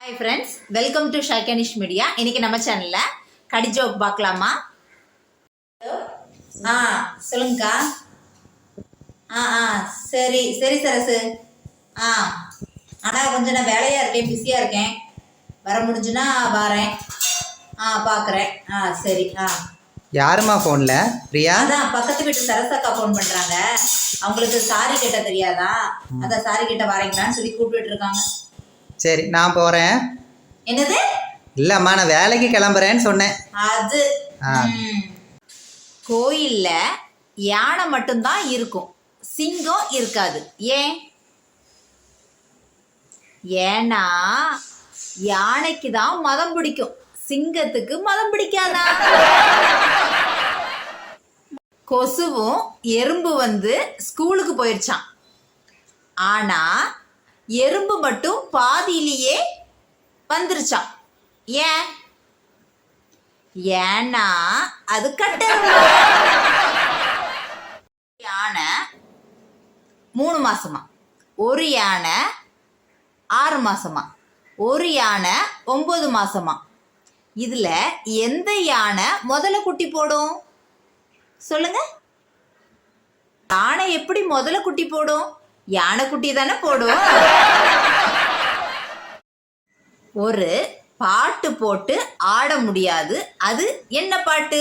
Hi friends welcome to ஷைகனிஷ் media இன்னைக்கு நம்ம சேனலில் கடி ஜோக் பார்க்கலாமா? ஆ சொல்லுங்கக்கா. ஆ ஆ சரி சரி சரசு. ஆ ஆனால் கொஞ்சம் நான் வேலையாக இருக்கேன் பிஸியாக இருக்கேன். வர முடிஞ்சுன்னா வரேன். ஆ பார்க்குறேன். ஆ சரி ஆ. யாரும்மா ஃபோனில் பிரியா? அதான் பக்கத்து வீட்டு சரசக்கா ஃபோன் பண்ணுறாங்க அவங்களுக்கு சாரி கேட்ட தெரியாதா? அதான் சாரி கேட்ட வரீங்களான்னு சொல்லி கூப்பிட்டுட்டு இருக்காங்க. சரி நான் போகிறேன் என்னது? இல்லைம்மா நான் வேலைக்கு கிளம்புறேன்னு சொன்னேன். அது. ஆ. ம். கோயில்ல யானை மட்டும்தான் இருக்கும். சிங்கம் இருக்காது. ஏன்? ஏன்னா யானைக்கு தான் மதம் பிடிக்கும். சிங்கத்துக்கு மதம் பிடிக்காதா? கொசுவும் எறும்பு வந்து ஸ்கூலுக்கு போயிருச்சான் ஆனா எறும்பு மட்டும் பாதியிலேயே வந்துருச்சான் ஏன்? ஏன்னா அது கட்டெரும்பு யானை மூணு மாசமா. ஒரு யானை ஆறு மாசமா. ஒரு யானை ஒன்பது மாசமா. இதுல எந்த யானை முதல்ல குட்டி போடும்? சொல்லுங்க. யானை எப்படி முதல்ல குட்டி போடும்? யானைக்குட்டி தானே போடுவோம். ஒரு பாட்டு போட்டு ஆட முடியாது. அது என்ன பாட்டு?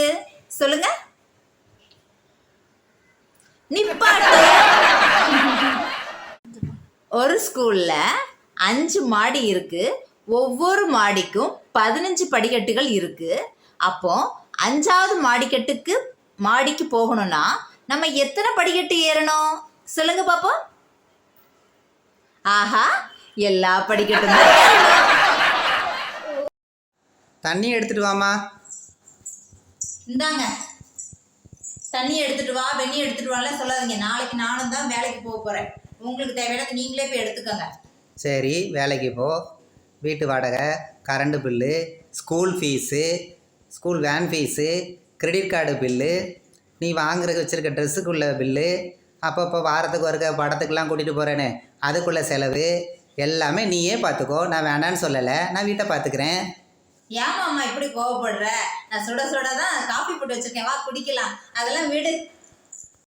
சொல்லுங்க. நிப்பாட்டு. ஒரு ஸ்கூல்ல அஞ்சு மாடி இருக்கு. ஒவ்வொரு மாடிக்கும் பதினஞ்சு படிக்கட்டுகள் இருக்கு. அப்போ அஞ்சாவது மாடிக்கட்டுக்கு மாடிக்கு போகணும்னா நம்ம எத்தனை படிக்கட்டு ஏறணும்? சொல்லுங்க பாப்போம். ஆஹா எல்லா படிக்கட்டும். தண்ணி எடுத்துட்டு வாம்மா. இந்தாங்க. தண்ணி எடுத்துட்டு வா வெண்ணி எடுத்துட்டு வாலாம் சொல்லாதீங்க. நாளைக்கு நானும் தான் வேலைக்கு போக போறேன். உங்களுக்கு தேவையானது நீங்களே போய் எடுத்துக்கோங்க. சரி வேலைக்கு போ. வீட்டு வாடகை current bill school fees school van fees credit card bill நீ வாங்குறதுக்கு வச்சுருக்க ட்ரெஸ்ஸுக்குள்ள பில்லு அப்பப்போ வாரத்துக்கு ஒருக்க படத்துக்கெலாம் கூட்டிகிட்டு போகிறேன்னு அதுக்குள்ள செலவு எல்லாமே நீயே பார்த்துக்கோ நான் வேணான்னு சொல்லலை. நான் வீட்டை பார்த்துக்கிறேன் ஏமா அம்மா இப்படி கோவப்படுற? நான் சுட சுட தான் காஃபி போட்டு வச்சிருக்கேன். வா குடிக்கலாம். அதெல்லாம் வீடு.